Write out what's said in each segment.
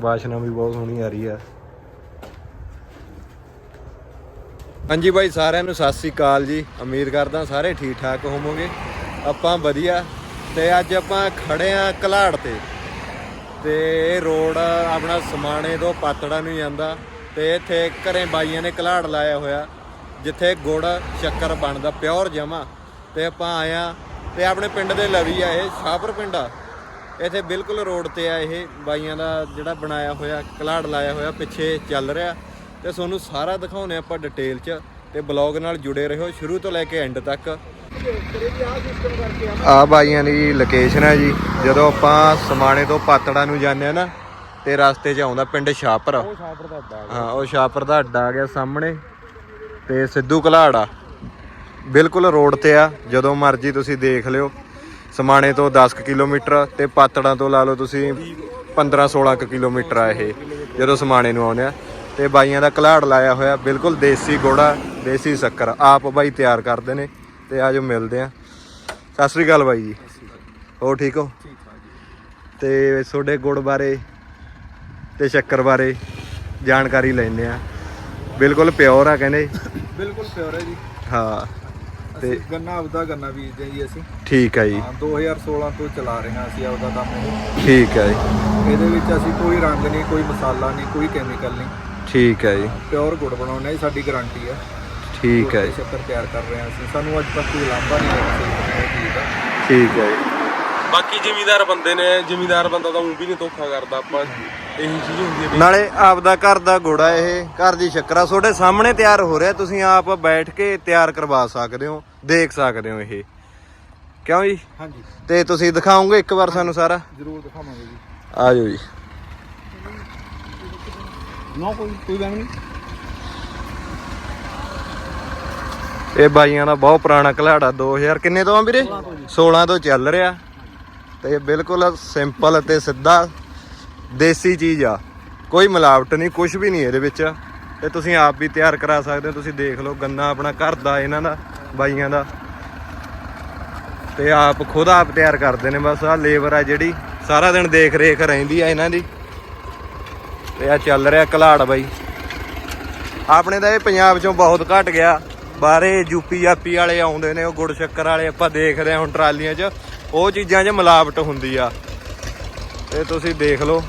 ਵਾਸ਼ਨਾ ਵੀ ਬਹੁਤ ਸੋਹਣੀ ਆ ਰਹੀ ਆ। ਹਾਂਜੀ ਬਾਈ, ਸਾਰਿਆਂ ਨੂੰ ਸਤਿ ਸ੍ਰੀ ਅਕਾਲ ਜੀ। ਉਮੀਦ ਕਰਦਾ ਸਾਰੇ ਠੀਕ ਠਾਕ ਹੋਵੋਗੇ। ਆਪਾਂ ਵਧੀਆ ਤੇ ਅੱਜ ਆਪਾਂ ਖੜੇ ਆ ਕਲਾੜ ਤੇ। ਤੇ ਇਹ ਰੋਡ ਆਪਣਾ ਸਮਾਣੇ ਤੋਂ ਪਾਤੜਾ ਨੂੰ ਜਾਂਦਾ ਤੇ ਇੱਥੇ ਘਰੇ ਬਾਈਆਂ ਨੇ ਕਲਾੜ ਲਾਇਆ ਹੋਇਆ, ਜਿੱਥੇ ਗੁੜ, ਸ਼ੱਕਰ ਬਣਦਾ, ਪਿਓਰ ਜਮਾ। ਤੇ ਆਪਾਂ ਆਇਆ ਤੇ ਆਪਣੇ ਪਿੰਡ ਦੇ ਲਵੀ ਆ, ਇਹ ਸ਼ਾਹਪੁਰ ਪਿੰਡ ਆ। ਇੱਥੇ ਬਿਲਕੁਲ ਰੋਡ ਤੇ ਆ ਇਹ ਬਾਈਆਂ ਦਾ ਜਿਹੜਾ ਬਣਾਇਆ ਹੋਇਆ ਕਲਾੜ ਲਾਇਆ ਹੋਇਆ ਪਿੱਛੇ ਚੱਲ ਰਿਹਾ। ਤੇ ਤੁਹਾਨੂੰ ਸਾਰਾ ਦਿਖਾਉਨੇ ਆਪਾਂ ਡਿਟੇਲ 'ਚ ਤੇ ਬਲੌਗ ਨਾਲ ਜੁੜੇ ਰਹੋ ਸ਼ੁਰੂ ਤੋਂ ਲੈ ਕੇ ਐਂਡ ਤੱਕ। ਆ ਬਾਈਆਂ ਦੀ ਲੋਕੇਸ਼ਨ ਹੈ ਜੀ ਜਦੋਂ ਆਪਾਂ ਸਮਾਣੇ ਤੋਂ ਪਾਤੜਾ ਨੂੰ ਜਾਂਦੇ ਆ ਨਾ ਤੇ ਰਸਤੇ 'ਚ ਆਉਂਦਾ ਪਿੰਡ ਸ਼ਾਹਪੁਰ ਉਹ ਸ਼ਾਪਰ ਦਾ ਅੱਡਾ ਹਾਂ ਉਹ ਸ਼ਾਹਪੁਰ ਦਾ ਅੱਡਾ ਆ ਗਿਆ ਸਾਹਮਣੇ ਤੇ ਸਿੱਧੂ ਘਲਾੜ ਆ। ਬਿਲਕੁਲ ਰੋਡ ਤੇ ਆ ਜਦੋਂ ਮਰਜ਼ੀ ਤੁਸੀਂ ਦੇਖ ਲਿਓ। ਸਮਾਣੇ ਤੋਂ 10 ਕੁ ਕਿਲੋਮੀਟਰ ਤੇ ਪਾਤੜਾਂ ਤੋਂ ਲਾ ਲਓ ਤੁਸੀਂ 15 16 ਕੁ ਕਿਲੋਮੀਟਰ ਆ ਇਹ ਜਦੋਂ ਸਮਾਣੇ ਨੂੰ ਆਉਂਦੇ ਆ। ਤੇ ਬਾਈਆਂ ਦਾ ਘਲਾੜ ਲਾਇਆ ਹੋਇਆ ਬਿਲਕੁਲ ਦੇਸੀ ਗੋੜਾ ਦੇਸੀ ਸ਼ੱਕਰ ਆਪ ਬਾਈ ਤਿਆਰ ਕਰਦੇ ਨੇ ਤੇ ਆਜੋ ਮਿਲਦੇ ਆ। ਸਤਿ ਸ੍ਰੀ ਅਕਾਲ ਬਾਈ ਜੀ। ਹੋਰ ਠੀਕ ਹੋ? ਤੇ ਤੁਹਾਡੇ ਗੁੜ ਬਾਰੇ ਤੇ ਸ਼ੱਕਰ ਬਾਰੇ ਜਾਣਕਾਰੀ ਲੈਂਦੇ ਆ। ਬਿਲਕੁਲ ਪਿਓਰ ਆ ਕਹਿੰਦੇ। ਬਿਲਕੁਲ ਪਿਓਰ ਹੈ ਜੀ। ਹਾਂ। ਤੇ ਗੰਨਾ ਆਪਦਾ ਗੰਨਾ ਬੀਜਦੇ ਹਾਂ ਜੀ ਅਸੀਂ। ਠੀਕ ਆ ਜੀ। ਹਾਂ 2016 ਤੋਂ ਚਲਾ ਰਹੇ ਹਾਂ ਅਸੀਂ ਆਪਦਾ ਕੰਮ ਇਹ। ਠੀਕ ਆ ਜੀ। ਇਹਦੇ ਵਿੱਚ ਅਸੀਂ ਕੋਈ ਰੰਗ ਨਹੀਂ ਕੋਈ ਮਸਾਲਾ ਨਹੀਂ ਕੋਈ ਕੈਮੀਕਲ ਨਹੀਂ। ਠੀਕ ਆ ਜੀ। ਪਿਓਰ ਗੁੜ ਬਣਾਉਣਾ ਇਹ ਸਾਡੀ ਗਾਰੰਟੀ ਹੈ। ਠੀਕ ਗੁੜ ਜੀ। ਸ਼ੱਕਰ ਤਿਆਰ ਕਰ ਰਹੇ ਹਾਂ ਅਸੀਂ। ਸਾਨੂੰ ਅੱਜ ਤੱਕ ਕੋਈ ਲਾਂਭਾ ਨਹੀਂ ਆਇਆ ਕਿਸੇ ਚੀਜ਼ ਦਾ। ਠੀਕ ਆ ਜੀ। ਬਾਕੀ ਜ਼ਿਮੀਦਾਰ ਬੰਦੇ ਨੇ ਜ਼ਿਮੀਦਾਰ ਬੰਦਾ ਤਾਂ ਉਹ ਵੀ ਨਹੀਂ ਧੋਖਾ ਕਰਦਾ ਆਪਾਂ ਇਹੀ ਚੀਜ਼ ਹੁੰਦੀ ਹੈ ਨਾਲੇ ਆਪਦਾ ਘਰ ਦਾ ਗੋੜਾ ਇਹ ਘਰ ਦੀ ਸ਼ੱਕਰਾ ਤੁਹਾਡੇ ਸਾਹਮਣੇ ਤਿਆਰ ਹੋ ਰਿਹਾ ਤੁਸੀਂ ਆਪ ਬੈਠ ਕੇ ਤਿਆਰ ਕਰਵਾ ਸਕਦੇ ਹੋ ਦੇਖ ਸਕਦੇ ਹੋ ਇਹ। ਕਿਉਂ ਜੀ? ਹਾਂਜੀ। ਤੇ ਤੁਸੀਂ ਦਿਖਾਓਗੇ ਇੱਕ ਵਾਰ ਸਾਨੂੰ ਸਾਰਾ? ਜ਼ਰੂਰ ਦਿਖਾਵਾਂਗੇ ਜੀ। ਆ ਜਾਓ ਜੀ। ਨਾ ਕੋਈ ਕੋਈ ਗੱਲ ਨਹੀਂ। ਇਹ ਬਾਈਆਂ ਦਾ ਬਹੁਤ ਪੁਰਾਣਾ ਘਲਾੜਾ 2000 ਕਿੰਨੇ ਤੋਂ ਆ ਵੀਰੇ? 16 ਤੋਂ ਚੱਲ ਰਿਹਾ। ਤੇ ਇਹ ਬਿਲਕੁਲ ਸਿੰਪਲ ਅਤੇ ਸਿੱਧਾ ਦੇਸੀ ਚੀਜ਼ ਆ। ਕੋਈ ਮਿਲਾਵਟ ਨਹੀਂ ਕੁਝ ਵੀ ਨਹੀਂ ਇਹਦੇ ਵਿੱਚ। ਤੇ ਤੁਸੀਂ ਆਪ ਵੀ ਤਿਆਰ ਕਰਾ ਸਕਦੇ ਹੋ, ਤੁਸੀਂ ਦੇਖ ਲਓ ਗੰਨਾ ਆਪਣਾ ਘਰ ਦਾ, ਇਹਨਾਂ ਦਾ, ਬਾਈਆਂ ਦਾ। ਤੇ ਆਪ ਖੁਦ ਆਪ ਤਿਆਰ ਕਰਦੇ ਨੇ, ਬਸ ਆ ਲੇਬਰ ਆ ਜਿਹੜੀ ਸਾਰਾ ਦਿਨ ਦੇਖ ਰੇਖ ਰਹਿੰਦੀ ਆ ਇਹਨਾਂ ਦੀ। ਤੇ ਆ ਚੱਲ ਰਿਹਾ ਘਲਾੜ ਬਾਈ। ਆਪਣੇ ਤਾਂ ਇਹ ਪੰਜਾਬ ਚੋਂ ਬਹੁਤ ਘਟ ਗਿਆ। ਬਾਹਰੇ ਯੂਪੀ, ਯਾਪੀ ਵਾਲੇ ਆਉਂਦੇ ਨੇ, ਉਹ ਗੁੜ ਸ਼ੱਕਰ ਵਾਲੇ ਆਪਾਂ ਦੇਖਦੇ ਹਾਂ ਹੁਣ ਟਰਾਲੀਆਂ 'ਚ। ਉਹ ਚੀਜ਼ਾਂ 'ਚ ਮਿਲਾਵਟ ਹੁੰਦੀ ਆ। ਤੇ ਤੁਸੀਂ ਦੇਖ ਲਓ।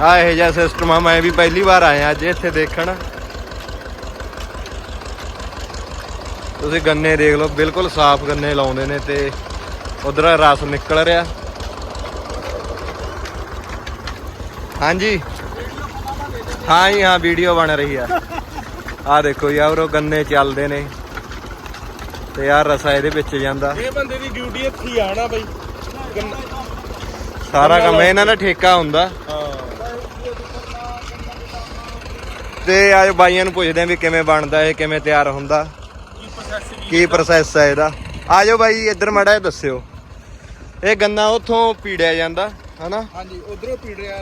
ਆ ਇਹ ਜਿਹਾ ਸਿਸਟਮ ਆ, ਮੈਂ ਵੀ ਪਹਿਲੀ ਵਾਰ ਆਇਆ ਅੱਜ ਇੱਥੇ ਦੇਖਣ। ਤੁਸੀਂ ਗੰਨੇ ਦੇਖ ਲਓ, ਬਿਲਕੁਲ ਸਾਫ਼ ਗੰਨੇ ਲਾਉਂਦੇ ਨੇ ਤੇ ਉਧਰ ਰਸ ਨਿਕਲ ਰਿਹਾ। ਹਾਂਜੀ। ਹਾਂ ਜੀ, ਹਾਂ, ਵੀਡੀਓ ਬਣ ਰਹੀ ਆ। ਆ ਦੇਖੋ ਯਾਰ ਉਹ ਗੰਨੇ ਚੱਲਦੇ ਨੇ। ਤੇ ਯਾਰ ਰਸਾ ਇਹਦੇ ਵਿੱਚ ਜਾਂਦਾ। ਇਹ ਬੰਦੇ ਦੀ ਡਿਊਟੀ ਇੱਥੇ ਹੀ ਆਣਾ ਬਈ। ਸਾਰਾ ਕੰਮ ਇਹਨਾਂ ਦਾ ਠੇਕਾ ਹੁੰਦਾ। ਤੇ ਆਜੋ ਬਾਈਆਂ ਨੂੰ ਪੁੱਛਦੇ ਆ ਵੀ ਕਿਵੇਂ ਬਣਦਾ ਇਹ ਕਿਵੇਂ ਤਿਆਰ ਹੁੰਦਾ। ਕੀ ਪ੍ਰੋਸੈਸ ਹੈ ਇਹਦਾ? ਆਜੋ ਬਾਈ ਇੱਧਰ ਮੜਾ ਦੱਸਿਓ। ਇਹ ਗੰਨਾ ਉੱਥੋਂ ਪੀੜਿਆ ਜਾਂਦਾ ਹਨਾ? ਹਾਂਜੀ ਉਧਰੋਂ ਪੀੜ ਰਿਹਾ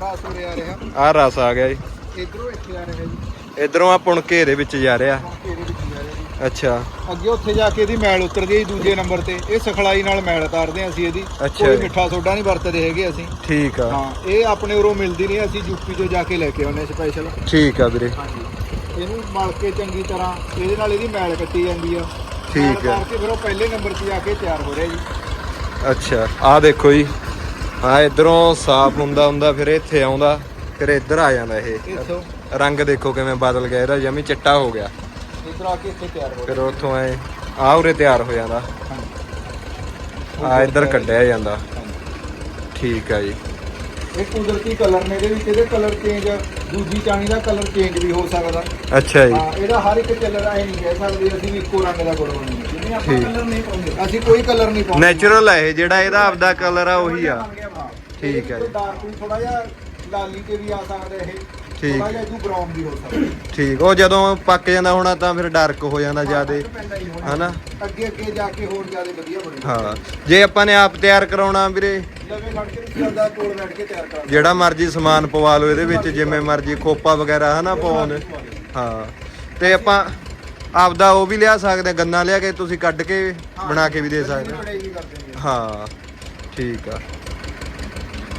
ਰਾਸ ਹੋ ਰਿਹਾ ਰਿਹਾ। ਆਹ ਰਸ ਆ ਗਿਆ ਜੀ। ਇਧਰੋਂ ਇੱਥੇ ਆ ਰਿਹਾ ਜੀ। ਇਧਰੋਂ ਆ ਪੁਣਕੇ ਦੇ ਵਿੱਚ ਜਾ ਰਿਹਾ। ਹੁਣ ਘੇਰੇ ਵਿੱਚ ਜਾ ਰਿਹਾ। ਅੱਛਾ। ਅੱਗੇ ਉੱਥੇ ਜਾ ਕੇ ਇਹਦੀ ਮੈਲ ਉਤਰਦੀ ਹੈ ਜੀ ਦੂਜੇ ਨੰਬਰ ਤੇ। ਇਹ ਸਖਲਾਈ ਨਾਲ ਮੈਲ ਉਤਾਰਦੇ ਹਾਂ ਅਸੀਂ ਇਹਦੀ। ਅੱਛਾ ਕੋਈ ਜੀ। ਮਿੱਠਾ ਸੋਡਾ ਨਹੀਂ ਵਰਤਦੇ ਹੈਗੇ ਅਸੀਂ। ਠੀਕ ਆ। ਹਾਂ ਇਹ ਆਪਣੇ ਉਰੋਂ ਮਿਲਦੀ ਨਹੀਂ ਅਸੀਂ ਯੂਪੀ ਤੋਂ ਜਾ ਕੇ ਲੈ ਕੇ ਆਉਂਦੇ ਸਪੈਸ਼ਲ ਠੀਕ ਆ ਵੀਰੇ। ਹਾਂਜੀ। ਇਹਨੂੰ ਮਲ ਕੇ ਚੰਗੀ ਤਰ੍ਹਾਂ ਇਹਦੇ ਨਾਲ ਇਹਦੀ ਮੈਲ ਕੱਟੀ ਜਾਂਦੀ ਆ। ਠੀਕ ਮੈਲ ਹੈ। ਕਰਕੇ ਫਿਰ ਉਹ ਪਹਿਲੇ ਨੰਬਰ ਤੇ ਜਾ ਕੇ ਤਿਆਰ ਹੋ ਰਿਹਾ ਜੀ। ਅੱਛਾ ਆ ਦੇਖੋ ਜੀ। ਆ ਇਧਰੋਂ ਸਾਫ਼ ਹੁੰਦਾ ਹੁੰਦਾ ਫਿਰ ਇੱਥੇ ਆਉਂਦਾ ਫਿਰ ਇੱਧਰ ਆ ਜਾਂਦਾ ਇਹ। ਇੱਥੋਂ। ਰੰਗ ਦੇਖੋ ਕਿਵੇਂ ਬਦਲ ਗਿਆ ਇਹਦਾ ਜਮੀ ਚਿੱਟਾ ਹੋ ਗਿਆ। ਇਧਰ ਆ ਕੇ ਇੱਥੇ ਤਿਆਰ ਹੋ ਫਿਰ ਉੱਥੋਂ ਐ ਆ ਉਰੇ ਤਿਆਰ ਹੋ ਜਾਂਦਾ। ਆ ਇੱਧਰ ਕੱਢਿਆ ਜਾਂਦਾ। ਠੀਕ ਆ ਜੀ। ਇਹ ਕੁਦਰਤੀ ਕਲਰ ਨੇ ਇਹਦੇ ਵਿੱਚ ਇਹਦੇ ਕਲਰ ਚੇਂਜ ਦੂਜੀ ਚਾਣੀ ਦਾ ਕਲਰ ਚੇਂਜ ਵੀ ਹੋ ਸਕਦਾ। ਅੱਛਾ ਜੀ। ਹਾਂ ਇਹਦਾ ਹਰ ਇੱਕ ਕਲਰ ਆਏ ਨਹੀਂ ਕਹਿ ਸਕਦੇ ਅਸੀਂ ਵੀ ਇੱਕੋ ਰੰਗ ਦਾ ਗੁੜ ਬਣਾਉਂਦੇ ਜਿਵੇਂ ਆਪਾਂ ਠੀਕ। ਕਲਰ ਨਹੀਂ ਪਾਉਂਦੇ ਅਸੀਂ ਕੋਈ ਕਲਰ ਨਹੀਂ ਪਾਉਂਦੇ। ਨੈਚੁਰਲ ਹੈ ਇਹ ਜਿਹੜਾ ਇਹਦਾ ਆਪਦਾ ਕਲਰ ਆ ਉਹੀ ਆ। ਠੀਕ ਹੈ ਜੀ। ਡਾਰਕ ਵੀ ਥੋੜਾ ਜਿਹਾ ਲਾਲੀ ਤੇ ਵੀ ਆ ਸਕਦਾ ਇਹ। ਠੀਕ। ਥੋੜਾ ਜਿਹਾ ਇਹਨੂੰ ਬਰਾਊਨ ਵੀ ਹੋ ਸਕਦਾ। ਠੀਕ ਉਹ ਜਦੋਂ ਪੱਕ ਜਾਂਦਾ ਹੋਣਾ ਤਾਂ ਫਿਰ ਡਾਰਕ ਹੋ ਜਾਂਦਾ ਜਿਆਦੇ। ਹਨਾ? ਅੱਗੇ ਅੱਗੇ ਜਾ ਕੇ ਹੋਰ ਜ਼ਿਆਦਾ ਵਧੀਆ ਬਣੇ। ਹਾਂ ਜੇ ਆਪਾਂ ਨੇ ਆਪ ਤਿਆਰ ਕਰਾਉਣਾ ਵੀਰੇ? ਲਵੇ ਖੜ ਕੇ ਨਹੀਂ ਚੱਲਦਾ ਕੋਲ ਬੈਠ ਕੇ ਤਿਆਰ ਕਰਾਂਗੇ ਜਿਹੜਾ ਮਰਜ਼ੀ ਸਮਾਨ ਪਵਾ ਲਓ ਇਹਦੇ ਵਿੱਚ ਜਿਵੇਂ ਮਰਜ਼ੀ ਖੋਪਾ ਵਗੈਰਾ ਹਨਾ ਪਾਉਂਦੇ ਹਾਂ ਤੇ ਆਪਾਂ ਆਪਦਾ ਉਹ ਵੀ ਲਿਆ ਸਕਦੇ ਹਾਂ, ਗੰਨਾ ਲਿਆ ਕੇ ਤੁਸੀਂ ਕੱਢ ਕੇ ਬਣਾ ਕੇ ਵੀ ਦੇ ਸਕਦੇ ਹਾਂ। ਠੀਕ ਆ।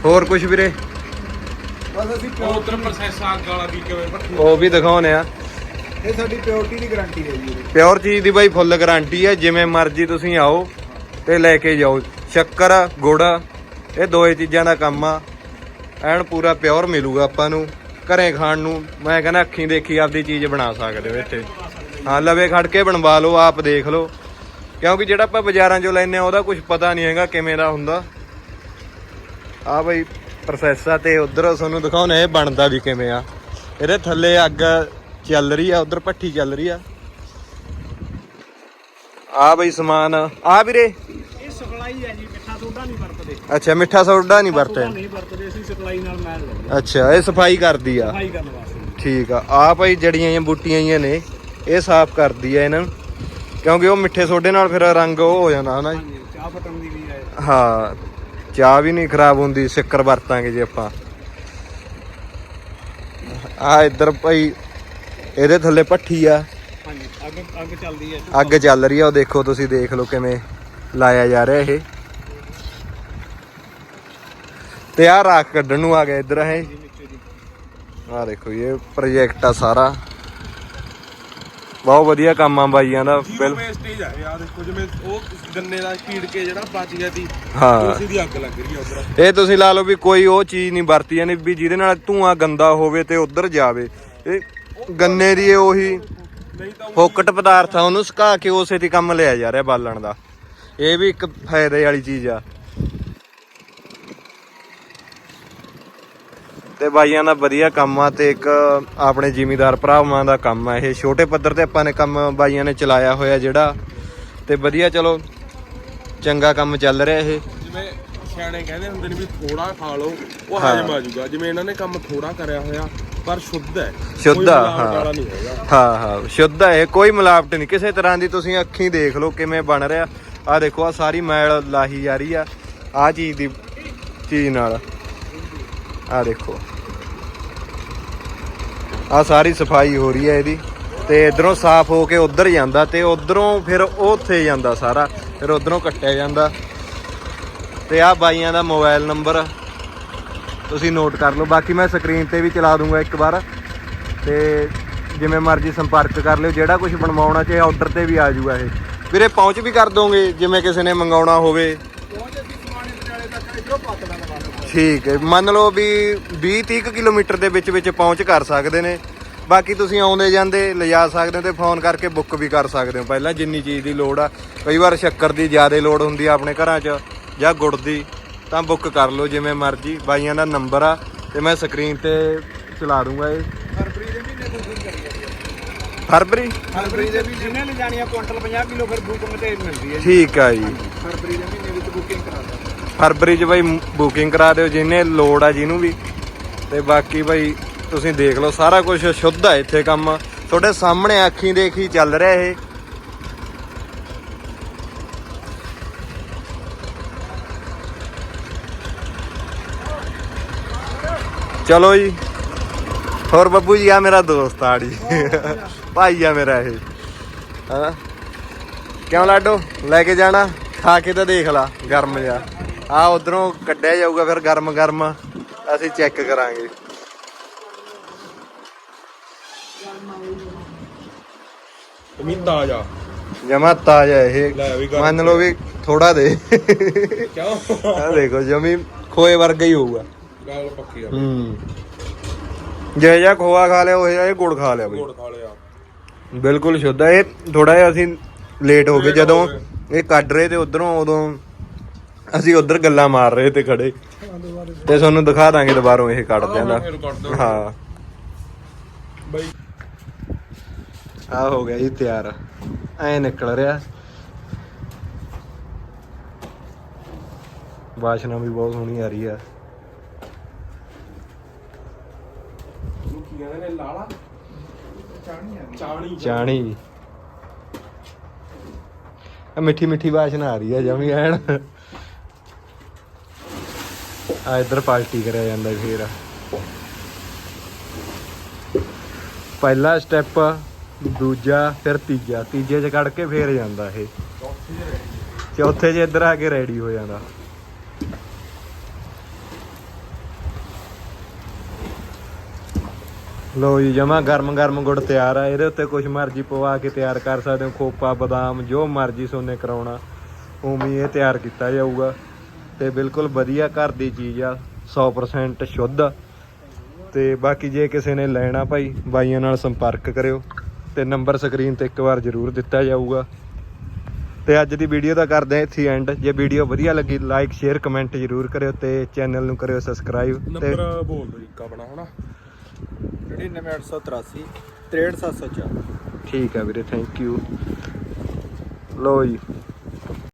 ਹੋਰ ਕੁਝ ਵੀਰੇ? ਬਸ ਅਸੀਂ ਉਹ ਪਿਓ ਉਧਰ ਪ੍ਰੋਸੈਸ ਅੱਗ ਵਾਲਾ ਵੀ ਕਿਵੇਂ ਭੱਠੀ ਉਹ ਵੀ ਦਿਖਾਉਨੇ ਆ। ਇਹ ਸਾਡੀ ਪਿਓਰਟੀ ਦੀ ਗਾਰੰਟੀ ਹੈ ਜੀ ਪਿਓਰ ਚੀਜ਼ ਦੀ ਬਾਈ ਫੁੱਲ ਗਾਰੰਟੀ ਹੈ ਜਿਵੇਂ ਮਰਜ਼ੀ ਤੁਸੀਂ ਆਓ ਤੇ ਲੈ ਕੇ ਜਾਓ। ਸ਼ੱਕਰ ਗੁੜ ਇਹ ਦੋਏ ਚੀਜ਼ਾਂ ਦਾ ਕੰਮ ਆ। ਐਨ ਪੂਰਾ ਪਿਓਰ ਮਿਲੂਗਾ ਆਪਾਂ ਨੂੰ ਘਰੇ ਖਾਣ ਨੂੰ। ਮੈਂ ਕਹਿੰਦਾ ਅੱਖੀਂ ਦੇਖੀ ਆਪਦੀ ਚੀਜ਼ ਬਣਾ ਸਕਦੇ ਹੋ ਇੱਥੇ। ਹਾਂ ਲਵੇ ਖੜ ਕੇ ਬਣਵਾ ਲਓ ਆਪ ਦੇਖ ਲਓ। ਕਿਉਂਕਿ ਜਿਹੜਾ ਆਪਾਂ ਬਾਜ਼ਾਰਾਂ 'ਚੋਂ ਲੈਨੇ ਆ ਉਹਦਾ ਕੁਝ ਪਤਾ ਨਹੀਂ ਹੈਗਾ ਕਿਵੇਂ ਦਾ ਹੁੰਦਾ। ਆ ਬਈ ਪ੍ਰੋਸੈਸ ਆ ਤੇ ਉਧਰ ਤੁਹਾਨੂੰ ਦਿਖਾਉਣਾ ਇਹ ਬਣਦਾ ਵੀ ਕਿਵੇਂ ਆ। ਇਹਦੇ ਥੱਲੇ ਅੱਗ ਚੱਲ ਰਹੀ ਆ ਉਧਰ ਭੱਠੀ ਚੱਲ ਰਹੀ ਆ। ਆ ਬਈ ਸਮਾਨ। ਆ ਵੀਰੇ। ਇਹ ਸਪਲਾਈ ਹੈ ਜੀ ਮਿੱਠਾ ਸੋਡਾ ਨਹੀਂ ਵਰਤਦੇ। ਅੱਛਾ ਮਿੱਠਾ ਸੋਡਾ ਨਹੀਂ ਵਰਤੇ ਨਹੀਂ ਵਰਤਦੇ ਅਸੀਂ ਸਪਲਾਈ ਨਾਲ ਮੈਲ ਲੈਂਦੇ ਅੱਛਾ ਇਹ ਸਫ਼ਾਈ ਕਰਦੀ ਆ। ਸਫ਼ਾਈ ਕਰਨ ਵਾਸਤੇ। ਠੀਕ ਆ। ਆ ਭਾਈ ਜੜੀਆਂ ਜਾਂ ਬੂਟੀਆਂ ਹੀ ਨੇ ਇਹ ਸਾਫ਼ ਕਰਦੀ ਆ ਇਹਨਾਂ ਨੂੰ। ਕਿਉਂਕਿ ਉਹ ਮਿੱਠੇ ਸੋਡੇ ਨਾਲ ਫਿਰ ਰੰਗ ਉਹ ਹੋ ਜਾਂਦਾ ਹਨਾ ਚਾਹ ਪਟਣ ਦੀ ਵੀ ਹੈ ਹਾਂ। ਚਾਹ ਵੀ ਨਹੀਂ ਖਰਾਬ ਹੁੰਦੀ ਸ਼ੱਕਰ ਵਰਤਾਂਗੇ ਜੇ ਆਪਾਂ। ਆ ਇੱਧਰ ਭਾਈ ਇਹਦੇ ਥੱਲੇ ਭੱਠੀ ਆ। ਹਾਂਜੀ ਅੱਗ ਅੱਗ ਚੱਲਦੀ ਹੈ। ਅੱਗ ਚੱਲ ਰਹੀ ਆ ਉਹ ਦੇਖੋ ਤੁਸੀਂ ਦੇਖ ਲਓ ਕਿਵੇਂ ਲਾਇਆ ਜਾ ਰਿਹਾ ਇਹ। ਤੇ ਆ ਰਾਖ ਕੱਢਣ ਨੂੰ ਆ ਗਿਆ ਇੱਧਰ ਦੀ ਆ ਦੇਖੋ ਇਹ ਪ੍ਰੋਜੈਕਟ ਆ ਸਾਰਾ। ਬਹੁਤ ਵਧੀਆ ਕੰਮ ਆ ਬਾਈਆਂ ਦਾ ਬਿਲ ਵੇਸਟੇਜ ਆ ਆ ਦੇਖੋ ਜਿਵੇਂ ਉਹ ਗੰਨੇ ਦਾ ਕੀੜ ਕੇ ਜਿਹੜਾ ਬਚ ਗਿਆ ਸੀ ਹਾਂ। ਉਸੇ ਦੀ ਅੱਗ ਲੱਗ ਰਹੀ ਆ ਉਧਰ। ਇਹ ਤੁਸੀਂ ਲਾ ਲਓ ਵੀ ਕੋਈ ਉਹ ਚੀਜ਼ ਨਹੀਂ ਵਰਤੀ ਜਾਂਦੀ ਵੀ ਜਿਹਦੇ ਨਾਲ ਧੂਆਂ ਗੰਦਾ ਹੋਵੇ ਤੇ ਉਧਰ ਜਾਵੇ। ਇਹ ਗੰਨੇ ਦੀ ਇਹ ਉਹੀ ਨਹੀਂ ਤਾਂ ਉਹ ਫੋਕਟ ਪਦਾਰਥ ਆ ਉਹਨੂੰ ਸੁਕਾ ਕੇ ਉਸੇ ਤੇ ਕੰਮ ਲਿਆ ਜਾ ਰਿਹਾ ਬਾਲਣ ਦਾ। ਇਹ ਵੀ ਇੱਕ ਫਾਇਦੇ ਵਾਲੀ ਚੀਜ਼ ਆ। ਤੇ ਬਾਈਆਂ ਦਾ ਵਧੀਆ ਕੰਮ ਆ ਤੇ ਇੱਕ ਆਪਣੇ ਜ਼ਿਮੀਦਾਰ ਭਰਾਵਾਂ ਦਾ ਕੰਮ ਆ। ਇਹ ਛੋਟੇ ਪੱਧਰ ਤੇ ਆਪਾਂ ਨੇ ਕੰਮ ਬਾਈਆਂ ਨੇ ਚਲਾਇਆ ਹੋਇਆ ਜਿਹੜਾ ਤੇ ਵਧੀਆ ਚਲੋ ਚੰਗਾ ਕੰਮ ਚੱਲ ਰਿਹਾ ਇਹ। ਜਿਵੇਂ ਸਿਆਣੇ ਕਹਿੰਦੇ ਹੁੰਦੇ ਨੇ ਵੀ ਥੋੜਾ ਖਾ ਲਓ ਉਹ। ਹਜਮ ਆ ਜਾਊਗਾ। ਜਿਵੇਂ ਇਹਨਾਂ ਨੇ ਕੰਮ ਥੋੜਾ ਕਰਿਆ ਹੋਇਆ ਪਰ ਸ਼ੁੱਧ ਹੈ। ਸ਼ੁੱਧ ਹਾਂ। ਹਾਂ ਹਾਂ ਸ਼ੁੱਧ ਹੈ ਕੋਈ ਮਿਲਾਵਟ ਨਹੀਂ। ਕਿਸੇ ਤਰ੍ਹਾਂ ਦੀ ਤੁਸੀਂ ਅੱਖੀਂ ਦੇਖ ਲਓ ਕਿਵੇਂ ਬਣ ਰਿਹਾ। ਆ ਦੇਖੋ ਆ ਸਾਰੀ ਮੈਲ ਲਾਹੀ ਜਾ ਰਹੀ ਆ। ਆ ਚੀਜ਼ ਦੀ ਚੀਜ਼ ਨਾਲ। ਆ ਦੇਖੋ। ਆ ਸਾਰੀ ਸਫ਼ਾਈ ਹੋ ਰਹੀ ਹੈ ਇਹਦੀ ਤੇ ਇਧਰੋਂ ਸਾਫ਼ ਹੋ ਕੇ ਉਧਰ ਜਾਂਦਾ ਤੇ ਉਧਰੋਂ ਫਿਰ ਉਹ ਉੱਥੇ ਜਾਂਦਾ ਸਾਰਾ, ਫਿਰ ਉਧਰੋਂ ਕੱਟਿਆ ਜਾਂਦਾ। ਤੇ ਆ ਬਾਈਆਂ ਦਾ ਮੋਬਾਈਲ ਨੰਬਰ ਤੁਸੀਂ ਨੋਟ ਕਰ ਲਓ, ਬਾਕੀ ਮੈਂ ਸਕਰੀਨ ਤੇ ਵੀ ਚਲਾ ਦੂੰਗਾ ਇੱਕ ਵਾਰ। ਤੇ ਜਿਵੇਂ ਮਰਜ਼ੀ ਸੰਪਰਕ ਕਰ ਲਿਓ, ਜਿਹੜਾ ਕੁਝ ਬਣਵਾਉਣਾ ਚਾਹੇ ਆਰਡਰ ਤੇ ਵੀ ਆ ਜਾਊਗਾ ਇਹ। ਵੀਰੇ ਪਹੁੰਚ ਵੀ ਕਰ ਦੋਗੇ, ਜਿਵੇਂ ਕਿਸੇ ਨੇ ਮੰਗਾਉਣਾ ਹੋਵੇ ਪਹੁੰਚ ਅਸੀਂ ਸਮਾਣੇ ਪਟਿਆਲੇ ਤੱਕ ਇਧਰੋਂ ਪੱਤ ਦਾ ਬਸ ਠੀਕ ਹੈ। ਮੰਨ ਲਓ ਵੀ 20 30 ਕਿਲੋਮੀਟਰ ਦੇ ਵਿੱਚ ਵਿੱਚ ਪਹੁੰਚ ਕਰ ਸਕਦੇ ਨੇ। ਬਾਕੀ ਤੁਸੀਂ ਆਉਂਦੇ ਜਾਂਦੇ ਲਿਜਾ ਸਕਦੇ ਹੋ ਤੇ ਫੋਨ ਕਰਕੇ ਬੁੱਕ ਵੀ ਕਰ ਸਕਦੇ ਹੋ। ਪਹਿਲਾਂ ਜਿੰਨੀ ਚੀਜ਼ ਦੀ ਲੋੜ ਆ ਕਈ ਵਾਰ ਸ਼ੱਕਰ ਦੀ ਜ਼ਿਆਦਾ ਲੋੜ ਹੁੰਦੀ ਆ ਆਪਣੇ ਘਰਾਂ 'ਚ ਜਾਂ ਗੁੜ ਦੀ ਤਾਂ ਬੁੱਕ ਕਰ ਲਓ ਜਿਵੇਂ ਮਰਜ਼ੀ। ਬਾਈਆਂ ਦਾ ਨੰਬਰ ਆ ਤੇ ਮੈਂ ਸਕਰੀਨ ਤੇ ਚਲਾ ਦੂੰਗਾ ਇਹ। ਫਰਵਰੀ ਦੇ ਮਹੀਨੇ ਤੋਂ ਸ਼ੁਰੂ ਕਰੀ ਹੈ ਫਰਵਰੀ? ਫਰਵਰੀ ਦੇ ਮਹੀਨੇ ਜਿਹਨੇ ਲੈ ਜਾਣੀ ਆ ਕੁਇੰਟਲ 50 ਕਿਲੋ ਫਿਰ ਬੁਕਿੰਗ ਤੇ ਮਿਲਦੀ ਹੈ ਠੀਕ ਆ ਜੀ। ਫਰਵਰੀ ਦੇ ਮਹੀਨੇ ਵਿੱਚ ਬੁਕਿੰਗ ਕਰਾ ਫਰਵਰੀ 'ਚ ਬਾਈ ਬੁਕਿੰਗ ਕਰਾ ਦਿਓ ਜਿਹਨੇ ਲੋੜ ਆ ਜਿਹਨੂੰ ਵੀ। ਤੇ ਬਾਕੀ ਬਾਈ ਤੁਸੀਂ ਦੇਖ ਲਓ, ਸਾਰਾ ਕੁਝ ਸ਼ੁੱਧ ਆ ਇੱਥੇ ਕੰਮ। ਤੁਹਾਡੇ ਸਾਹਮਣੇ ਅੱਖੀਂ ਦੇਖੀ ਚੱਲ ਰਿਹਾ ਇਹ। ਚਲੋ ਜੀ। ਹੋਰ ਬੱਬੂ ਜੀ ਆ ਮੇਰਾ ਦੋਸਤ ਆ ਜੀ ਭਾਈ ਆ ਮੇਰਾ ਇਹ। ਹਾਂ ਕਿਉਂ ਲਾਡੋ? ਲੈ ਕੇ ਜਾਣਾ? ਖਾ ਕੇ ਤਾਂ ਦੇਖ ਲਾ, ਗਰਮ ਜਾ ਆ ਉਧਰੋਂ ਕੱਢਿਆ ਜਾਊਗਾ ਫਿਰ ਗਰਮ ਗਰਮ ਅਸੀਂ ਚੈੱਕ ਕਰਾਂਗੇ। ਤਾਜ਼ਾ। ਜਮਾ ਤਾਜ਼ਾ ਇਹ। ਲੈ ਵੀ ਗਰਮ ਮੰਨ ਲਓ ਵੀ ਥੋੜਾ ਦੇ। ਕਿਉਂ? ਆ ਦੇਖੋ ਜਮੀ ਖੋਏ ਵਰਗਾ ਹੀ ਹੋਊਗਾ। ਗੱਲ ਪੱਕੀ ਆ। ਹੂੰ। ਜੇ ਜਾਂ ਖੋਆ ਖਾ ਲਿਆ ਉਹ ਜਿਹਾ ਇਹ ਗੁੜ ਖਾ ਲਿਆ ਬਈ। ਗੋੜ ਖਾ ਲਿਆ। ਬਿਲਕੁਲ ਸ਼ੁੱਧ ਹੈ ਇਹ ਥੋੜਾ ਜਿਹਾ ਅਸੀਂ ਲੇਟ ਹੋ ਗਏ Late ਹੋ ਜਦੋਂ। ਇਹ ਕੱਢ ਰਹੇ ਤੇ ਉਧਰੋਂ ਉਦੋਂ ਅਸੀਂ ਉਧਰ ਗੱਲਾਂ ਮਾਰ ਰਹੇ ਤੇ ਖੜੇ। ਤੇ ਤੁਹਾਨੂੰ ਦਿਖਾ ਦਾਂਗੇ ਦੁਬਾਰੋਂ ਇਹ ਕੱਢ ਦਿਆਂਦਾ ਫਿਰ ਕੱਢ ਦਿਆਂਗੇ। ਹਾਂ। ਬਈ। ਆ ਹੋ ਗਿਆ ਜੀ ਤਿਆਰ। ਐ ਨਿਕਲ ਰਿਹਾ। ਵਾਸ਼ਨਾ ਵੀ ਬਹੁਤ ਸੋਹਣੀ ਆ ਰਹੀ ਆ। ਨੂੰ ਕੀ ਕਹਿੰਦੇ ਨੇ ਲਾਲਾ? ਚਾਣੀ ਆ ਚਾਣੀ। ਚਾਣੀ। ਆ ਮਿੱਠੀ ਮਿੱਠੀ ਵਾਸ਼ਨਾ ਆ ਰਹੀ ਆ ਜਮੀ ਐਨ। ਆ ਇੱਧਰ ਪਾਰਟੀ ਕਰਿਆ ਜਾਂਦਾ ਫੇਰ। ਪਹਿਲਾ ਸਟੈਪ ਦੂਜਾ, ਫਿਰ ਤੀਜਾ। ਤੀਜੇ ਚ ਕੱਢ ਕੇ ਫੇਰ ਜਾਂਦਾ ਇਹ। ਚੌਥੇ ਚ ਇੱਧਰ ਆ ਕੇ ਰੈਡੀ ਹੋ ਜਾਂਦਾ। ਲੋ ਜੀ, ਜਮਾ ਗਰਮ ਗਰਮ ਗੁੜ ਤਿਆਰ ਆ। ਇਹਦੇ ਉੱਤੇ ਕੁਝ ਮਰਜ਼ੀ ਪਵਾ ਕੇ ਤਿਆਰ ਕਰ ਸਕਦੇ ਹੋ। ਖੋਪਾ, ਬਦਾਮ, ਜੋ ਮਰਜ਼ੀ ਸੋਨੇ ਕਰਾਉਣਾ। ਉਵੇਂ ਇਹ ਤਿਆਰ ਕੀਤਾ ਜਾਊਗਾ। ਤੇ ਬਿਲਕੁਲ ਵਧੀਆ ਘਰ ਦੀ ਚੀਜ਼ ਆ 100% ਸ਼ੁੱਧ। ਆ। ਤੇ ਬਾਕੀ ਜੇ ਕਿਸੇ ਨੇ ਲੈਣਾ ਭਾਈ ਬਾਈਆਂ ਨਾਲ ਸੰਪਰਕ ਕਰਿਓ ਤੇ ਨੰਬਰ ਸਕਰੀਨ ਤੇ ਇੱਕ ਵਾਰ ਜ਼ਰੂਰ ਦਿੱਤਾ ਜਾਊਗਾ। ਤੇ ਅੱਜ ਦੀ ਵੀਡੀਓ ਦਾ ਕਰਦੇ ਹਾਂ ਇੱਥੇ ਐਂਡ ਜੇ ਵੀਡੀਓ ਵਧੀਆ ਲੱਗੀ ਲਾਈਕ ਸ਼ੇਅਰ ਕਮੈਂਟ ਜ਼ਰੂਰ ਕਰਿਓ ਤੇ ਚੈਨਲ ਨੂੰ ਕਰਿਓ ਸਬਸਕ੍ਰਾਈਬ ਤੇ ਨੰਬਰ ਬੋਲ ਦੋ ਇੱਕ ਆਪਣਾ ਹਨਾ? 99883 63704 ਠੀਕ ਆ ਵੀਰੇ ਥੈਂਕ ਯੂ ਲੋ ਜੀ।